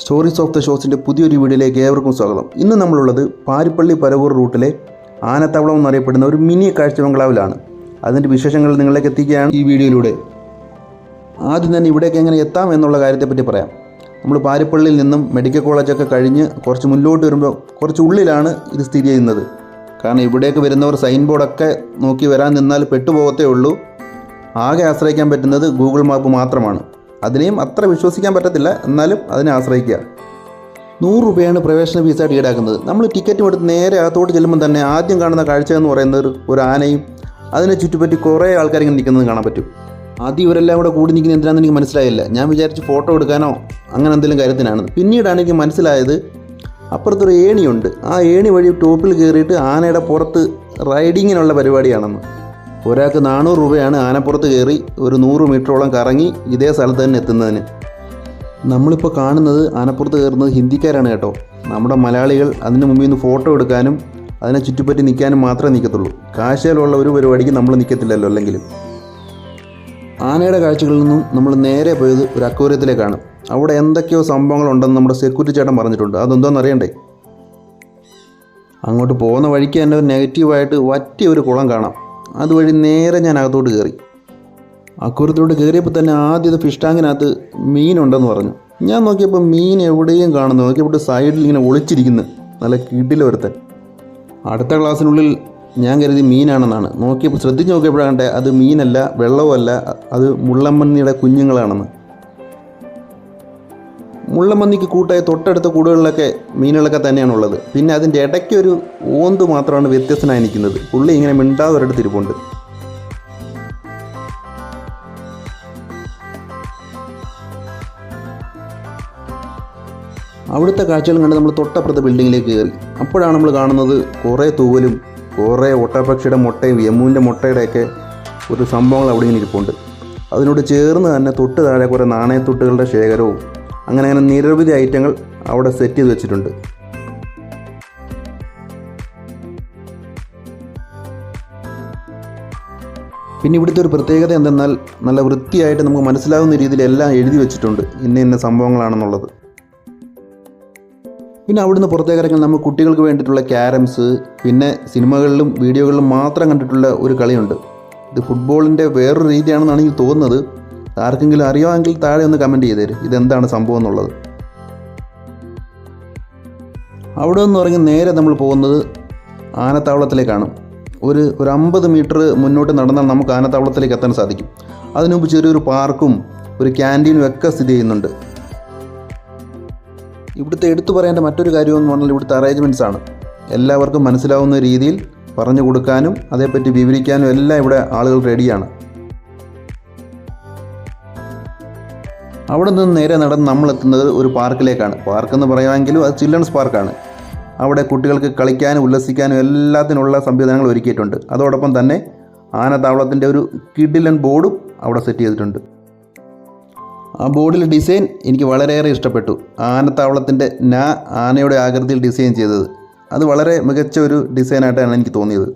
Stories of the ഷോസിന്റെ പുതിയൊരു വീഡിയോയിലേക്ക് ഏവർക്കും സ്വാഗതം. ഇന്ന് നമ്മളുള്ളത് പാരിപ്പള്ളി പരവൂർ റൂട്ടിലെ ആനത്താവളം എന്നറിയപ്പെടുന്ന ഒരു മിനി കാഴ്ച ബംഗ്ലാവിലാണ്. അതിന്റെ വിശേഷങ്ങൾ നിങ്ങളിലേക്ക് എത്തിക്കുകയാണ് ഈ വീഡിയോയിലൂടെ. ആദ്യം തന്നെ ഇവിടേക്ക് എങ്ങനെ എത്താം എന്നുള്ള കാര്യത്തെപ്പറ്റി പറയാം. നമ്മൾ പാരിപ്പള്ളിയിൽ നിന്നും മെഡിക്കൽ കോളേജൊക്കെ കഴിഞ്ഞ് കുറച്ച് മുന്നോട്ട് വരുമ്പോൾ കുറച്ച് ഉള്ളിലാണ് ഇത് സ്ഥിതി ചെയ്യുന്നത്. കാരണം ഇവിടേക്ക് വരുന്നവർ സൈൻ ബോർഡൊക്കെ നോക്കി വരാൻ നിന്നാൽ പെട്ടുപോകത്തേ ഉള്ളൂ. ആകെ ആശ്രയിക്കാൻ പറ്റുന്നത് ഗൂഗിൾ മാപ്പ് മാത്രമാണ്. അതിനെയും അത്ര വിശ്വസിക്കാൻ പറ്റത്തില്ല. എന്നാലും അതിനെ ആശ്രയിക്കുക. നൂറ് രൂപയാണ് പ്രവേശന ഫീസായിട്ട് ഈടാക്കുന്നത്. നമ്മൾ ടിക്കറ്റ് എടുത്ത് നേരെ അകത്തോട്ട് ചെല്ലുമ്പോൾ തന്നെ ആദ്യം കാണുന്ന കാഴ്ച എന്ന് പറയുന്നത് ഒരു- ആനയും അതിനെ ചുറ്റിപ്പറ്റി കുറേ ആൾക്കാർ ഇങ്ങനെ നിൽക്കുന്നത് കാണാൻ പറ്റും. ആദ്യം ഇവരെല്ലാം കൂടെ കൂടി നിൽക്കുന്ന എന്തിനാണെന്ന് എനിക്ക് മനസ്സിലായില്ല. ഞാൻ വിചാരിച്ച് ഫോട്ടോ എടുക്കാനോ അങ്ങനെ എന്തെങ്കിലും കാര്യത്തിനാണ്. പിന്നീടാണ് എനിക്ക് മനസ്സിലായത് അപ്പുറത്തൊരു ഏണിയുണ്ട്. ആ ഏണി വഴി ടോപ്പിൽ കയറിയിട്ട് ആനയുടെ പുറത്ത് റൈഡിങ്ങിനുള്ള പരിപാടിയാണെന്ന്. ഒരാൾക്ക് നാനൂറ് രൂപയാണ് ആനപ്പുറത്ത് കയറി ഒരു നൂറ് മീറ്ററോളം കറങ്ങി ഇതേ സ്ഥലത്ത് തന്നെ എത്തുന്നതിന്. നമ്മളിപ്പോൾ കാണുന്നത് ആനപ്പുറത്ത് കയറുന്നത് ഹിന്ദിക്കാരാണ് കേട്ടോ. നമ്മുടെ മലയാളികൾ അതിന് മുമ്പിൽ നിന്ന് ഫോട്ടോ എടുക്കാനും അതിനെ ചുറ്റിപ്പറ്റി നിൽക്കാനും മാത്രമേ നിൽക്കത്തുള്ളൂ. കാശയിലുള്ള ഒരു പരിപാടിക്ക് നമ്മൾ നിൽക്കത്തില്ലല്ലോ അല്ലെങ്കിലും. ആനയുടെ കാഴ്ചകളിൽ നിന്നും നമ്മൾ നേരെ പോയത് ഒരു അക്വേറിയത്തിലേക്കാണ്. അവിടെ എന്തൊക്കെയോ സംഭവങ്ങളുണ്ടെന്ന് നമ്മുടെ സെക്യൂരിറ്റി ചേട്ടൻ പറഞ്ഞിട്ടുണ്ട്. അതെന്തോന്ന് അറിയണ്ടേ? അങ്ങോട്ട് പോകുന്ന വഴിക്ക് തന്നെ ഒരു നെഗറ്റീവായിട്ട് വറ്റിയ ഒരു കുളം കാണാം. അതുവഴി നേരെ ഞാൻ അകത്തോട്ട് കയറി. അക്കൂരത്തോട്ട് കയറിയപ്പോൾ തന്നെ ആദ്യത്തെ ഫിഷ് ടാങ്കിനകത്ത് മീനുണ്ടെന്ന് പറഞ്ഞു. ഞാൻ നോക്കിയപ്പോൾ മീൻ എവിടെയും കാണുന്നു. നോക്കിയപ്പോൾ സൈഡിൽ ഇങ്ങനെ ഒളിച്ചിരിക്കുന്നു. നല്ല കിടില ഒരുത്തൻ. അടുത്ത ക്ലാസ്സിനുള്ളിൽ ഞാൻ കരുതി മീനാണെന്നാണ്. നോക്കിയപ്പോൾ ശ്രദ്ധിച്ച് നോക്കിയപ്പോഴാണ് അത് മീനല്ല വെള്ളവുമല്ല അത് മുള്ളമ്മണ്ണിയുടെ കുഞ്ഞുങ്ങളാണെന്ന്. മുള്ളമന്നിക്ക് കൂട്ടായ തൊട്ടടുത്ത കൂടുകളിലൊക്കെ മീനുകളൊക്കെ തന്നെയാണ് ഉള്ളത് പിന്നെ അതിന്റെ ഇടയ്ക്ക് ഒരു ഓന്ത് മാത്രമാണ് വ്യത്യസ്തനായി നിൽക്കുന്നത്. പുള്ളി ഇങ്ങനെ മിണ്ടാതെ ഒരിടത്ത് ഇരിപ്പുണ്ട്. അവിടുത്തെ കാഴ്ചകൾ കണ്ട് നമ്മൾ തൊട്ടപ്പുറത്തെ ബിൽഡിങ്ങിലേക്ക് കയറി. അപ്പോഴാണ് നമ്മൾ കാണുന്നത് കുറേ തൂവലും കുറേ ഒട്ടപ്പക്ഷിയുടെ മുട്ടയും യമുവിന്റെ മുട്ടയുടെയൊക്കെ ഒരു സംഭവങ്ങൾ അവിടെ ഇങ്ങനെ ഇരിപ്പുണ്ട്. അതിനോട് ചേർന്ന് തന്നെ തൊട്ട് താഴെ കുറേ നാണയത്തൊട്ടുകളുടെ ശേഖരവും അങ്ങനെ അങ്ങനെ നിരവധി ഐറ്റങ്ങൾ അവിടെ സെറ്റ് ചെയ്ത് വെച്ചിട്ടുണ്ട്. പിന്നെ ഇവിടുത്തെ ഒരു പ്രത്യേകത എന്തെന്നാൽ നല്ല വൃത്തിയായിട്ട് നമുക്ക് മനസ്സിലാകുന്ന രീതിയിൽ എല്ലാം എഴുതി വെച്ചിട്ടുണ്ട് ഇന്ന ഇന്ന സംഭവങ്ങളാണെന്നുള്ളത്. പിന്നെ അവിടുന്ന് പുറത്തേക്ക് ഇറങ്ങി നമ്മൾ കുട്ടികൾക്ക് വേണ്ടിയിട്ടുള്ള ക്യാരംസ് പിന്നെ സിനിമകളിലും വീഡിയോകളിലും മാത്രം കണ്ടിട്ടുള്ള ഒരു കളിയുണ്ട്. ഇത് ഫുട്ബോളിന്റെ വേറൊരു രീതിയാണെന്നാണ് എനിക്ക് തോന്നുന്നത്. ആർക്കെങ്കിലും അറിയാമെങ്കിൽ താഴെ ഒന്ന് കമന്റ് ചെയ്തേര് ഇതെന്താണ് സംഭവം എന്നുള്ളത്. അവിടെ നിന്ന് ഇറങ്ങി നേരെ നമ്മൾ പോകുന്നത് ആനത്താവളത്തിലേക്കാണ്. ഒരു ഒരു അമ്പത് മീറ്റർ മുന്നോട്ട് നടന്നാൽ നമുക്ക് ആനത്താവളത്തിലേക്ക് എത്താൻ സാധിക്കും. അതിനുമുമ്പ് ചെറിയൊരു പാർക്കും ഒരു ക്യാന്റീനും ഒക്കെ സ്ഥിതി ചെയ്യുന്നുണ്ട്. ഇവിടുത്തെ എടുത്തു പറയേണ്ട മറ്റൊരു കാര്യമെന്ന് പറഞ്ഞാൽ ഇവിടുത്തെ അറേഞ്ച്മെന്റ്സ് ആണ്. എല്ലാവർക്കും മനസ്സിലാവുന്ന രീതിയിൽ പറഞ്ഞു കൊടുക്കാനും അതേപ്പറ്റി വിവരിക്കാനും എല്ലാം ഇവിടെ ആളുകൾ റെഡിയാണ് അവിടെ നിന്ന് നേരെ നടന്ന് നമ്മളെത്തുന്നത് ഒരു പാർക്കിലേക്കാണ്. പാർക്കെന്ന് പറയുമെങ്കിലും അത് ചിൽഡ്രൻസ് പാർക്കാണ്. അവിടെ കുട്ടികൾക്ക് കളിക്കാനും ഉല്ലസിക്കാനും എല്ലാത്തിനുള്ള സംവിധാനങ്ങൾ ഒരുക്കിയിട്ടുണ്ട്. അതോടൊപ്പം തന്നെ ആനത്താവളത്തിന്റെ ഒരു കിഡിലൻ ബോർഡും അവിടെ സെറ്റ് ചെയ്തിട്ടുണ്ട്. ആ ബോർഡിൽ ഡിസൈൻ എനിക്ക് വളരെയേറെ ഇഷ്ടപ്പെട്ടു. ആനത്താവളത്തിന്റെ നാ ആനയുടെ ആകൃതിയിൽ ഡിസൈൻ ചെയ്തത്. അത് വളരെ മികച്ച ഒരു ഡിസൈനായിട്ടാണ് എനിക്ക് തോന്നിയത്.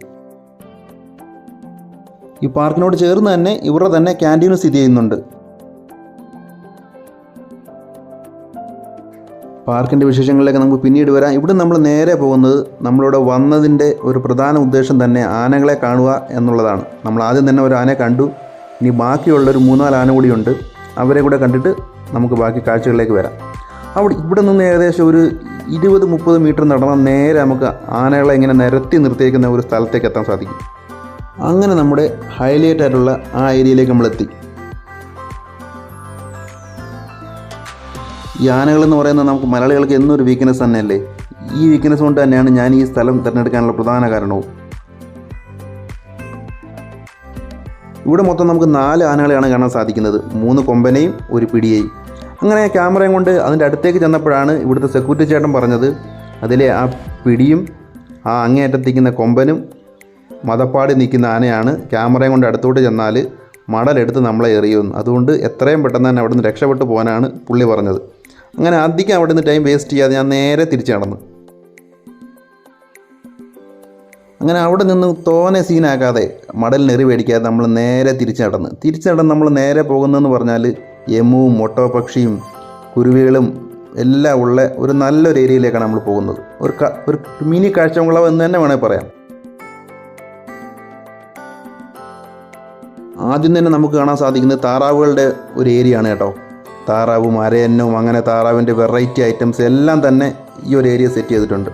ഈ പാർക്കിനോട് ചേർന്ന് തന്നെ ഇവരുടെ തന്നെ ക്യാന്റീനും സ്ഥിതി ചെയ്യുന്നുണ്ട്. പാർക്കിന്റെ വിശേഷങ്ങളിലേക്ക് നമുക്ക് പിന്നീട് വരാം. ഇവിടെ നമ്മൾ നേരെ പോകുന്നത് നമ്മളിവിടെ വന്നതിന്റെ ഒരു പ്രധാന ഉദ്ദേശം തന്നെ ആനകളെ കാണുക എന്നുള്ളതാണ്. നമ്മൾ ആദ്യം തന്നെ ഒരു ആനയെ കണ്ടു. ഇനി ബാക്കിയുള്ള ഒരു മൂന്നാൽ ആന കൂടി ഉണ്ട്. അവരെ കൂടെ കണ്ടിട്ട് നമുക്ക് ബാക്കി കാഴ്ചകളിലേക്ക് വരാം. അവിടെ ഇവിടെ നിന്ന് ഏകദേശം ഒരു ഇരുപത് മുപ്പത് മീറ്റർ നടന്നാൽ നേരെ നമുക്ക് ആനകളെ ഇങ്ങനെ നിരത്തി നിർത്തിയിരിക്കുന്ന ഒരു സ്ഥലത്തേക്ക് എത്താൻ സാധിക്കും. അങ്ങനെ നമ്മുടെ ഹൈലൈറ്റ് ആയിട്ടുള്ള ആ ഏരിയയിലേക്ക് നമ്മൾ ഈ എന്ന് പറയുന്നത് നമുക്ക് മലയാളികൾക്ക് എന്നൊരു വീക്ക്നെസ് തന്നെയല്ലേ? ഈ വീക്ക്നെസ് കൊണ്ട് തന്നെയാണ് ഞാൻ ഈ സ്ഥലം തിരഞ്ഞെടുക്കാനുള്ള പ്രധാന കാരണവും. ഇവിടെ മൊത്തം നമുക്ക് നാല് ആനകളെയാണ് കാണാൻ സാധിക്കുന്നത്. മൂന്ന് കൊമ്പനെയും ഒരു പിടിയെയും. അങ്ങനെ ക്യാമറയും കൊണ്ട് അതിന്റെ അടുത്തേക്ക് ചെന്നപ്പോഴാണ് ഇവിടുത്തെ സെക്യൂരിറ്റി ചേട്ടൻ പറഞ്ഞത്. അതിലെ ആ പിടിയും ആ അങ്ങേയറ്റത്തിരിക്കുന്ന കൊമ്പനും മതപ്പാടി നിൽക്കുന്ന ആനയാണ് ക്യാമറയും കൊണ്ട് അടുത്തോട്ട് ചെന്നാൽ മടലെടുത്ത് നമ്മളെ എറിയുമെന്ന്. അതുകൊണ്ട് എത്രയും പെട്ടെന്ന് തന്നെ അവിടെ നിന്ന് രക്ഷപ്പെട്ടു പോകാനാണ് പുള്ളി പറഞ്ഞത്. അങ്ങനെ അധികം അവിടെ നിന്ന് ടൈം വേസ്റ്റ് ചെയ്യാതെ ഞാൻ നേരെ തിരിച്ചു നടന്നു. അങ്ങനെ അവിടെ നിന്ന് തോനെ സീനാക്കാതെ മടലിനെറി മേടിക്കാതെ നമ്മൾ നേരെ തിരിച്ചു നടന്ന്. തിരിച്ചു നടന്ന് നമ്മൾ നേരെ പോകുന്നതെന്ന് പറഞ്ഞാൽ യമുവും മൊട്ടോപക്ഷിയും കുരുവികളും എല്ലാം ഉള്ള ഒരു നല്ലൊരു ഏരിയയിലേക്കാണ് നമ്മൾ പോകുന്നത്. ഒരു ഒരു മിനി കാഴ്ചബംഗ്ലാവ് എന്ന് തന്നെ വേണമെങ്കിൽ പറയാം. ആദ്യം തന്നെ നമുക്ക് കാണാൻ സാധിക്കുന്നത് താറാവുകളുടെ ഒരു ഏരിയ ആണ് കേട്ടോ. താറാവും അരയന്നവും അങ്ങനെ താറാവിന്റെ വെറൈറ്റി ഐറ്റംസ് എല്ലാം തന്നെ ഈ ഒരു ഏരിയ സെറ്റ് ചെയ്തിട്ടുണ്ട്.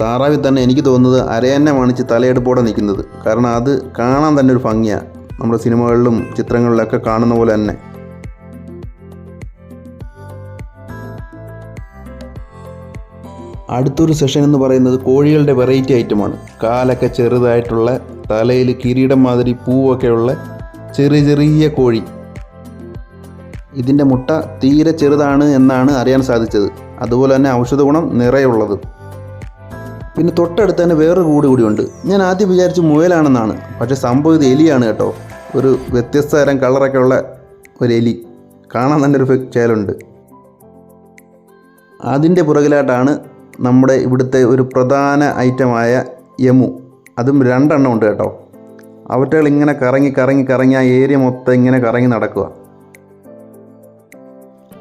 താറാവിൽ തന്നെ എനിക്ക് തോന്നുന്നത് അരയന്നെ വാണിച്ച് തലയെടുപ്പോടെ നിൽക്കുന്നത്. കാരണം അത് കാണാൻ തന്നെ ഒരു ഭംഗിയാണ് നമ്മുടെ സിനിമകളിലും ചിത്രങ്ങളിലൊക്കെ കാണുന്ന പോലെ തന്നെ. അടുത്തൊരു സെഷൻ എന്ന് പറയുന്നത് കോഴികളുടെ വെറൈറ്റി ഐറ്റമാണ് കാലൊക്കെ ചെറുതായിട്ടുള്ള തലയിൽ കിരീടം മാതിരി പൂവൊക്കെയുള്ള ചെറിയ ചെറിയ കോഴി. ഇതിന്റെ മുട്ട തീരെ ചെറുതാണ് എന്നാണ് അറിയാൻ സാധിച്ചത്. അതുപോലെ തന്നെ ഔഷധ ഗുണം നിറയുള്ളത്. പിന്നെ തൊട്ടടുത്ത് തന്നെ വേറൊരു കൂടി കൂടിയുണ്ട് ഞാൻ ആദ്യം വിചാരിച്ചു മുയലാണെന്നാണ്. പക്ഷേ സംഭവം ഇത് എലിയാണ് കേട്ടോ. ഒരു വ്യത്യസ്ത തരം കളറൊക്കെ ഉള്ള ഒരു എലി. കാണാൻ തന്നെ ഒരു ചേലുണ്ട്. അതിന്റെ പുറകിലായിട്ടാണ് നമ്മുടെ ഇവിടുത്തെ ഒരു പ്രധാന ഐറ്റമായ യമു അതും രണ്ടെണ്ണം ഉണ്ട് കേട്ടോ. അവറ്റകൾ ഇങ്ങനെ കറങ്ങി കറങ്ങി കറങ്ങി ആ ഏരിയ മൊത്തം ഇങ്ങനെ കറങ്ങി നടക്കുക.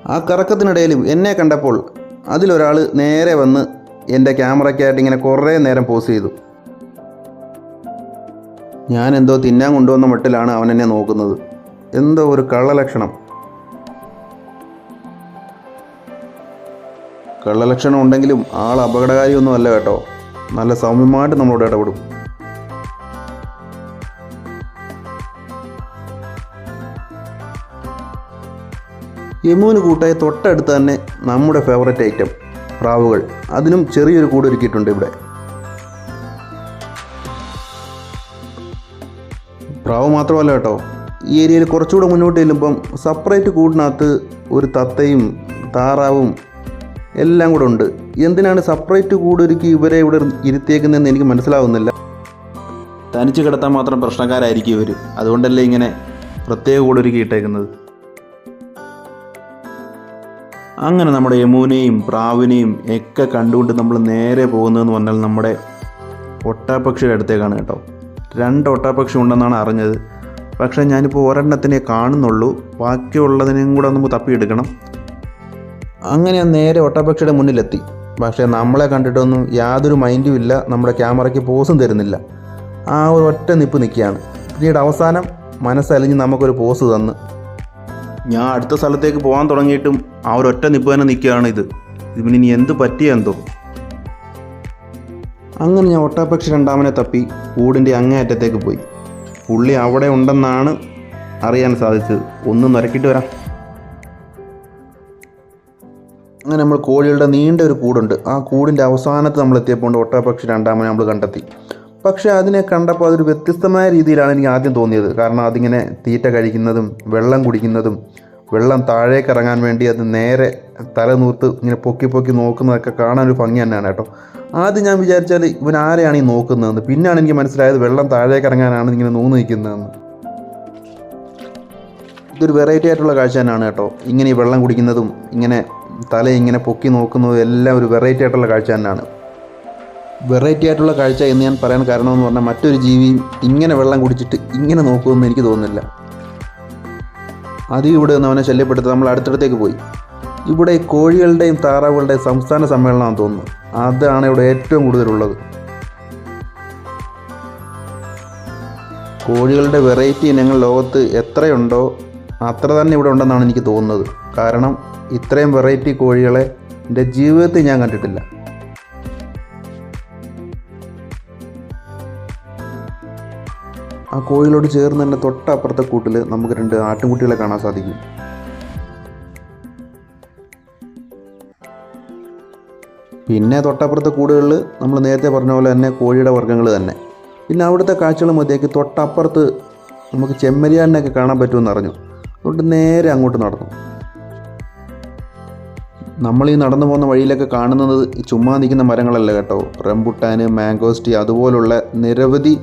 ആ കറക്കത്തിനിടയിലും എന്നെ കണ്ടപ്പോൾ അതിലൊരാൾ നേരെ വന്ന് എന്റെ ക്യാമറയ്ക്കായിട്ട് ഇങ്ങനെ കുറേ നേരം പോസ് ചെയ്തു. ഞാൻ എന്തോ തിന്നാൻ കൊണ്ടുവന്ന മട്ടിലാണ് അവൻ എന്നെ നോക്കുന്നത്. എന്തോ ഒരു കള്ളലക്ഷണം. കള്ളലക്ഷണം ഉണ്ടെങ്കിലും ആൾ അപകടകാരിയൊന്നും അല്ല കേട്ടോ. നല്ല സൗമ്യമായിട്ട് നമ്മളോട് ഇടപെടും. യമുവിന് കൂട്ടായി തൊട്ടടുത്ത് തന്നെ നമ്മുടെ ഫേവററ്റ് ഐറ്റം പ്രാവുകൾ. അതിനും ചെറിയൊരു കൂട് ഒരുക്കിയിട്ടുണ്ട് ഇവിടെ. പ്രാവ് മാത്രമല്ല കേട്ടോ ഈ ഏരിയയിൽ കുറച്ചുകൂടെ മുന്നോട്ട് ചെല്ലുമ്പം സെപ്പറേറ്റ് കൂടിനകത്ത് ഒരു തത്തയും താറാവും എല്ലാം കൂടെ ഉണ്ട്. എന്തിനാണ് സെപ്പറേറ്റ് കൂടൊരുക്കി ഇവരെ ഇവിടെ ഇരുത്തിയേക്കുന്നതെന്ന് എനിക്ക് മനസ്സിലാവുന്നില്ല. തനിച്ച് കിടത്താൻ മാത്രം പ്രശ്നക്കാരായിരിക്കും ഇവർ അതുകൊണ്ടല്ലേ ഇങ്ങനെ പ്രത്യേക കൂടൊരുക്കി ഇട്ടേക്കുന്നത്? അങ്ങനെ നമ്മുടെ യമുനയും പ്രാവിനെയും ഒക്കെ കണ്ടുകൊണ്ട് നമ്മൾ നേരെ പോകുന്നതെന്ന് പറഞ്ഞാൽ നമ്മുടെ ഒട്ടാപ്പക്ഷിയുടെ അടുത്തേക്കാണ് കേട്ടോ. രണ്ട് ഒട്ടാപ്പക്ഷി ഉണ്ടെന്നാണ് അറിഞ്ഞത്. പക്ഷേ ഞാനിപ്പോൾ ഒരെണ്ണത്തിനെ കാണുന്നുള്ളൂ. ബാക്കിയുള്ളതിനെയും കൂടെ ഒന്ന് തപ്പിയെടുക്കണം. അങ്ങനെ നേരെ ഒട്ടപക്ഷിയുടെ മുന്നിലെത്തി. പക്ഷേ നമ്മളെ കണ്ടിട്ടൊന്നും യാതൊരു മൈൻഡും ഇല്ല. നമ്മുടെ ക്യാമറയ്ക്ക് പോസും തരുന്നില്ല. ആ ഒരു ഒറ്റ നിപ്പ് നിൽക്കുകയാണ്. പിന്നീട് അവസാനം മനസ്സലിഞ്ഞ് നമുക്കൊരു പോസ് തന്ന്. ഞാൻ അടുത്ത സ്ഥലത്തേക്ക് പോകാൻ തുടങ്ങിയിട്ടും ആ ഒരു ഒറ്റ നിപ്പ് തന്നെ നിൽക്കുകയാണ് ഇത്. ഇതിന് ഇനി എന്ത് പറ്റിയെന്തോ അങ്ങനെ ഞാൻ ഒട്ടാപക്ഷി രണ്ടാമനെ തപ്പി കൂടിന്റെ അങ്ങേയറ്റത്തേക്ക് പോയി. പുള്ളി അവിടെ ഉണ്ടെന്നാണ് അറിയാൻ സാധിച്ചത്. ഒന്ന് നരക്കിട്ട് വരാം. അങ്ങനെ നമ്മൾ കോഴികളുടെ നീണ്ട ഒരു കൂടുണ്ട്. ആ കൂടിന്റെ അവസാനത്ത് നമ്മൾ എത്തിയപ്പോൾ ഒട്ടപക്ഷി രണ്ടാമനെ നമ്മൾ കണ്ടെത്തി. പക്ഷേ അതിനെ കണ്ടപ്പോൾ അതൊരു വ്യത്യസ്തമായ രീതിയിലാണ് എനിക്ക് ആദ്യം തോന്നിയത്. കാരണം അതിങ്ങനെ തീറ്റ കഴിക്കുന്നതും വെള്ളം കുടിക്കുന്നതും വെള്ളം താഴേക്ക് ഇറങ്ങാൻ വേണ്ടി അത് നേരെ തല നൂർത്ത് ഇങ്ങനെ പൊക്കി പൊക്കി നോക്കുന്നതൊക്കെ കാണാൻ ഒരു ഭംഗി തന്നെയാണ് കേട്ടോ. ആദ്യം ഞാൻ വിചാരിച്ചാൽ ഇവൻ ആരെയാണ് ഈ നോക്കുന്നതെന്ന്. പിന്നെയാണ് എനിക്ക് മനസ്സിലായത് വെള്ളം താഴേക്ക് ഇറങ്ങാനാണ് ഇങ്ങനെ നൂന്ന് നിൽക്കുന്നതെന്ന്. ഇതൊരു വെറൈറ്റി ആയിട്ടുള്ള കാഴ്ച തന്നെയാണ് കേട്ടോ. ഇങ്ങനെ ഈ വെള്ളം കുടിക്കുന്നതും ഇങ്ങനെ തല ഇങ്ങനെ പൊക്കി നോക്കുന്നതും എല്ലാം ഒരു വെറൈറ്റി ആയിട്ടുള്ള കാഴ്ച തന്നെയാണ്. വെറൈറ്റി ആയിട്ടുള്ള കാഴ്ച എന്ന് ഞാൻ പറയാൻ കാരണമെന്ന് പറഞ്ഞാൽ മറ്റൊരു ജീവിയും ഇങ്ങനെ വെള്ളം കുടിച്ചിട്ട് ഇങ്ങനെ നോക്കുമെന്ന് എനിക്ക് തോന്നുന്നില്ല. അധികം ഇവിടെ നിന്ന് അവനെ ശല്യപ്പെടുത്തി നമ്മൾ അടുത്തടുത്തേക്ക് പോയി. ഇവിടെ കോഴികളുടെയും താറാവുകളുടെയും സംസ്ഥാന സമ്മേളനമാണെന്ന് തോന്നുന്നു. അതാണ് ഇവിടെ ഏറ്റവും കൂടുതലുള്ളത്. കോഴികളുടെ വെറൈറ്റി ഇനങ്ങൾ ലോകത്ത് എത്രയുണ്ടോ അത്ര തന്നെ ഇവിടെ ഉണ്ടെന്നാണ് എനിക്ക് തോന്നുന്നത്. കാരണം ഇത്രയും വെറൈറ്റി കോഴികളെ എന്റെ ജീവിതത്തിൽ ഞാൻ കണ്ടിട്ടില്ല. ആ കോഴികളോട് ചേർന്ന് തന്നെ തൊട്ടപ്പുറത്തെ കൂട്ടിൽ നമുക്ക് രണ്ട് ആട്ടുംകുട്ടികളെ കാണാൻ സാധിക്കും. പിന്നെ തൊട്ടപ്പുറത്തെ കൂടുകളിൽ നമ്മൾ നേരത്തെ പറഞ്ഞ പോലെ തന്നെ കോഴിയുടെ വർഗങ്ങൾ തന്നെ. പിന്നെ അവിടുത്തെ കാഴ്ചകൾ മതിയാക്കി തൊട്ടപ്പുറത്ത് നമുക്ക് ചെമ്മരിയാടിനെയൊക്കെ കാണാൻ പറ്റുമെന്ന് അറിഞ്ഞു. അതുകൊണ്ട് നേരെ അങ്ങോട്ട് നടന്നു. നമ്മൾ ഈ നടന്നു പോകുന്ന വഴിയിലൊക്കെ കാണുന്നത് ചുമ്മാ നിൽക്കുന്ന മരങ്ങളല്ല കേട്ടോ. റംബുട്ടാന് മാംഗോസ്റ്റി അതുപോലുള്ള നിരവധി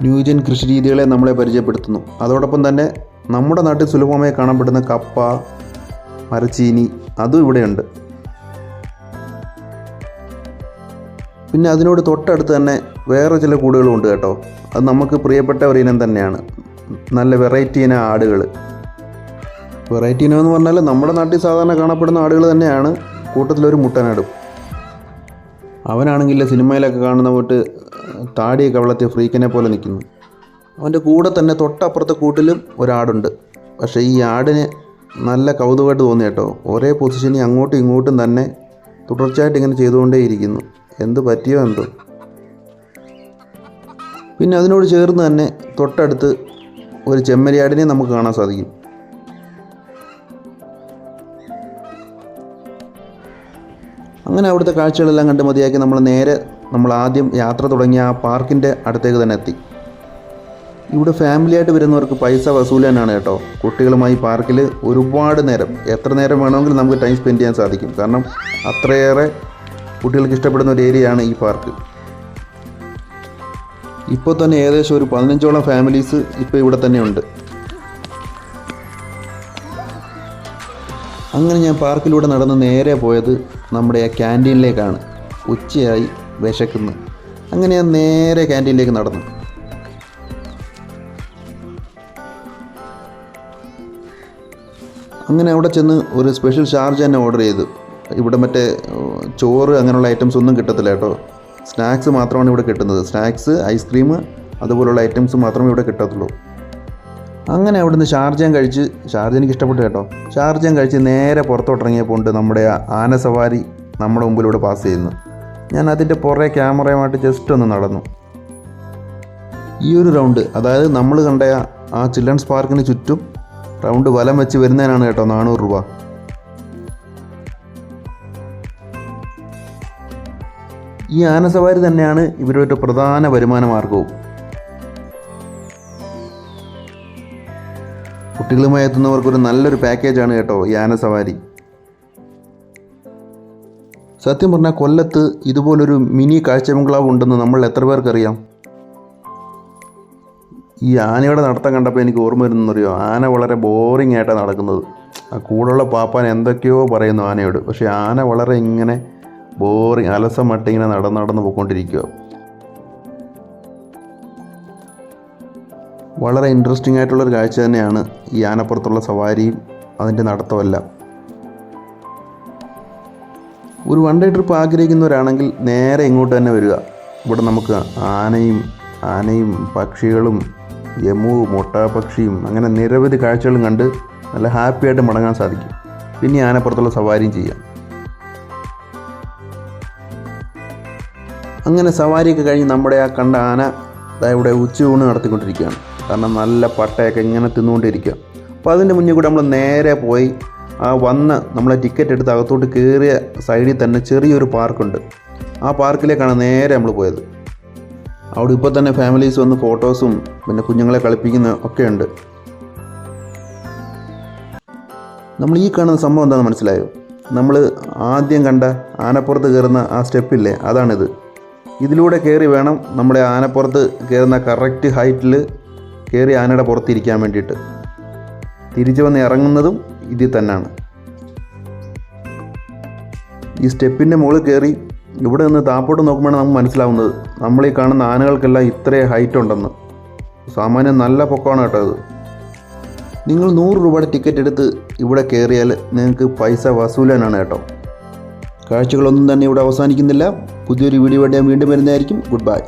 ന്യൂജൻ കൃഷി രീതികളെ നമ്മളെ പരിചയപ്പെടുത്തുന്നു. അതോടൊപ്പം തന്നെ നമ്മുടെ നാട്ടിൽ സുലഭമായി കാണപ്പെടുന്ന കപ്പ മരച്ചീനി അതും ഇവിടെയുണ്ട്. പിന്നെ അതിനോട് തൊട്ടടുത്ത് തന്നെ വേറെ ചില കൂടുകളും ഉണ്ട് കേട്ടോ. അത് നമുക്ക് പ്രിയപ്പെട്ട ഒരു ഇനം തന്നെയാണ്. നല്ല വെറൈറ്റി ഇനം ആടുകൾ. വെറൈറ്റി ഇനം എന്ന് പറഞ്ഞാൽ നമ്മുടെ നാട്ടിൽ സാധാരണ കാണപ്പെടുന്ന ആടുകൾ തന്നെയാണ്. കൂട്ടത്തിലൊരു മുട്ടനാടും. അവനാണെങ്കിൽ സിനിമയിലൊക്കെ കാണുന്ന പോയിട്ട് താടിയൊക്കെ കവളത്തെ ഫ്രീക്കനെ പോലെ നിൽക്കുന്നു. അവന്റെ കൂടെ തന്നെ തൊട്ടപ്പുറത്തെ കൂട്ടിലും ഒരാടുണ്ട്. പക്ഷേ ഈ ആടിന് നല്ല കൗതുകമായിട്ട് തോന്നി കേട്ടോ. ഒരേ പൊസിഷനിൽ അങ്ങോട്ടും ഇങ്ങോട്ടും തന്നെ തുടർച്ചയായിട്ട് ഇങ്ങനെ ചെയ്തുകൊണ്ടേയിരിക്കുന്നു. എന്ത് പറ്റിയോ എന്തോ. പിന്നെ അതിനോട് ചേർന്ന് തന്നെ തൊട്ടടുത്ത് ഒരു ചെമ്മരിയാടിനെ നമുക്ക് കാണാൻ സാധിക്കും. അങ്ങനെ അവിടുത്തെ കാഴ്ചകളെല്ലാം കണ്ട് മതിയാക്കി നമ്മൾ നേരെ നമ്മൾ ആദ്യം യാത്ര തുടങ്ങിയ ആ പാർക്കിന്റെ അടുത്തേക്ക് തന്നെ എത്തി. ഇവിടെ ഫാമിലിയായിട്ട് വരുന്നവർക്ക് പൈസ വസൂലാനാണ് കേട്ടോ. കുട്ടികളുമായി പാർക്കിൽ ഒരുപാട് നേരം എത്ര നേരം വേണമെങ്കിലും നമുക്ക് ടൈം സ്പെൻഡ് ചെയ്യാൻ സാധിക്കും. കാരണം അത്രയേറെ കുട്ടികൾക്ക് ഇഷ്ടപ്പെടുന്ന ഒരു ഏരിയയാണ് ഈ പാർക്ക്. ഇപ്പോൾ തന്നെ ഏകദേശം ഒരു പതിനഞ്ചോളം ഫാമിലീസ് ഇപ്പോൾ ഇവിടെ തന്നെ ഉണ്ട്. അങ്ങനെ ഞാൻ പാർക്കിലൂടെ നടന്ന് നേരെ പോയത് നമ്മുടെ ആ ക്യാന്റീനിലേക്കാണ് ഉച്ചയായി. വിശക്കുന്നു. അങ്ങനെ ഞാൻ നേരെ ക്യാന്റീനിലേക്ക് നടന്നു. അങ്ങനെ അവിടെ ചെന്ന് ഒരു സ്പെഷ്യൽ ചാർജ് തന്നെ ഓർഡർ ചെയ്തു. ഇവിടെ മറ്റേ ചോറ് അങ്ങനെയുള്ള ഐറ്റംസ് ഒന്നും കിട്ടത്തില്ല കേട്ടോ. സ്നാക്സ് മാത്രമാണ് ഇവിടെ കിട്ടുന്നത്. സ്നാക്സ് ഐസ്ക്രീം അതുപോലുള്ള ഐറ്റംസ് മാത്രമേ ഇവിടെ കിട്ടത്തുള്ളൂ. അങ്ങനെ അവിടുന്ന് ഷാർജാൻ കഴിച്ച് ഷാർജ എനിക്ക് ഇഷ്ടപ്പെട്ടു കേട്ടോ. ഷാർജാൻ കഴിച്ച് നേരെ പുറത്തോട്ടിറങ്ങിയപ്പോൾ ഉണ്ട് നമ്മുടെ ആന സവാരി നമ്മുടെ മുമ്പിലൂടെ പാസ് ചെയ്യുന്നു. ഞാൻ അതിന്റെ പുറകെ ക്യാമറയുമായിട്ട് ജസ്റ്റ് ഒന്ന് നടന്നു. ഈ ഒരു റൗണ്ട് അതായത് നമ്മൾ കണ്ട ആ ചിൽഡ്രൻസ് പാർക്കിന് ചുറ്റും റൗണ്ട് വലം വെച്ച് വരുന്നതിനാണ് കേട്ടോ നാനൂറ് രൂപ. ഈ ആനസവാരി തന്നെയാണ് ഇവരുടെ പ്രധാന വരുമാന മാർഗവും. കുട്ടികളുമായി എത്തുന്നവർക്കൊരു നല്ലൊരു പാക്കേജാണ് കേട്ടോ ഈ ആനസവാരി. സത്യം പറഞ്ഞാൽ കൊല്ലത്ത് ഇതുപോലൊരു മിനി കാഴ്ച ബംഗ്ലാവ് ഉണ്ടെന്ന് നമ്മൾ എത്ര പേർക്കറിയാം? ഈ ആനയുടെ നടത്തം കണ്ടപ്പോൾ എനിക്ക് ഓർമ്മ വരുന്നറിയോ ആന വളരെ ബോറിംഗ് ആയിട്ടാണ് നടക്കുന്നത്. ആ കൂടുള്ള പാപ്പാൻ എന്തൊക്കെയോ പറയുന്നു ആനയോട്. പക്ഷേ ആന വളരെ ഇങ്ങനെ ബോറിങ് അലസമട്ട് ഇങ്ങനെ നടന്ന് നടന്ന് പോയിക്കൊണ്ടിരിക്കുക വളരെ ഇൻട്രസ്റ്റിംഗ് ആയിട്ടുള്ളൊരു കാഴ്ച തന്നെയാണ് ഈ ആനപ്പുറത്തുള്ള സവാരിയും അതിന്റെ നടത്തമെല്ലാം ഒരു വൺ ഡേ ട്രിപ്പ് ആഗ്രഹിക്കുന്നവരാണെങ്കിൽ നേരെ ഇങ്ങോട്ട് തന്നെ വരിക. ഇവിടെ നമുക്ക് ആനയും ആനയും പക്ഷികളും യമുവും ഒട്ടകപക്ഷിയും അങ്ങനെ നിരവധി കാഴ്ചകളും കണ്ട് നല്ല ഹാപ്പിയായിട്ട് മടങ്ങാൻ സാധിക്കും. പിന്നെ ആനപ്പുറത്തുള്ള സവാരിയും ചെയ്യാം. അങ്ങനെ സവാരിയൊക്കെ കഴിഞ്ഞ് നമ്മുടെ ആ കണ്ട ആന ഇവിടെ ഉച്ചയൂണ് നടത്തിക്കൊണ്ടിരിക്കുകയാണ്. കാരണം നല്ല പട്ടയൊക്കെ ഇങ്ങനെ തിന്നുകൊണ്ടിരിക്കുക അപ്പോൾ അതിന്റെ മുന്നിൽ കൂടെ നമ്മൾ നേരെ പോയി ആ വന്ന് നമ്മളെ ടിക്കറ്റ് എടുത്ത് അകത്തോട്ട് കയറിയ സൈഡിൽ തന്നെ ചെറിയൊരു പാർക്കുണ്ട്. ആ പാർക്കിലേക്കാണ് നേരെ നമ്മൾ പോയത്. അവിടെ ഇപ്പോൾ തന്നെ ഫാമിലീസ് വന്ന് ഫോട്ടോസും പിന്നെ കുഞ്ഞുങ്ങളെ കളിപ്പിക്കുന്ന ഒക്കെ ഉണ്ട്. നമ്മൾ ഈ കാണുന്ന സംഭവം എന്താണെന്ന് മനസ്സിലായോ? നമ്മൾ ആദ്യം കണ്ട ആനപ്പുറത്ത് കയറുന്ന ആ സ്റ്റെപ്പില്ലേ അതാണിത്. ഇതിലൂടെ കയറി വേണം നമ്മുടെ ആനപ്പുറത്ത് കയറുന്ന കറക്റ്റ് ഹൈറ്റിൽ കയറി ആനയുടെ പുറത്തിരിക്കാൻ വേണ്ടിയിട്ട്. തിരിച്ചു വന്ന് ഇറങ്ങുന്നതും ഇതിൽ തന്നെയാണ്. ഈ സ്റ്റെപ്പിന്റെ മുകളിൽ കയറി ഇവിടെ നിന്ന് താപ്പോട്ട് നോക്കുമ്പോഴാണ് നമുക്ക് മനസ്സിലാവുന്നത്. നമ്മൾ ഈ കാണുന്ന ആനകൾക്കെല്ലാം ഇത്രയും ഹൈറ്റ് ഉണ്ടെന്ന്. സാമാന്യം നല്ല പൊക്കമാണ് കേട്ടോ അത് നിങ്ങൾ നൂറ് രൂപയുടെ ടിക്കറ്റ് എടുത്ത് ഇവിടെ കയറിയാൽ നിങ്ങൾക്ക് പൈസ വസൂലാനാണ് കേട്ടോ. കാഴ്ചകളൊന്നും തന്നെ ഇവിടെ അവസാനിക്കുന്നില്ല. പുതിയൊരു വീഡിയോ വേണ്ടി ഞാൻ വീണ്ടും വരുന്നതായിരിക്കും. Good bye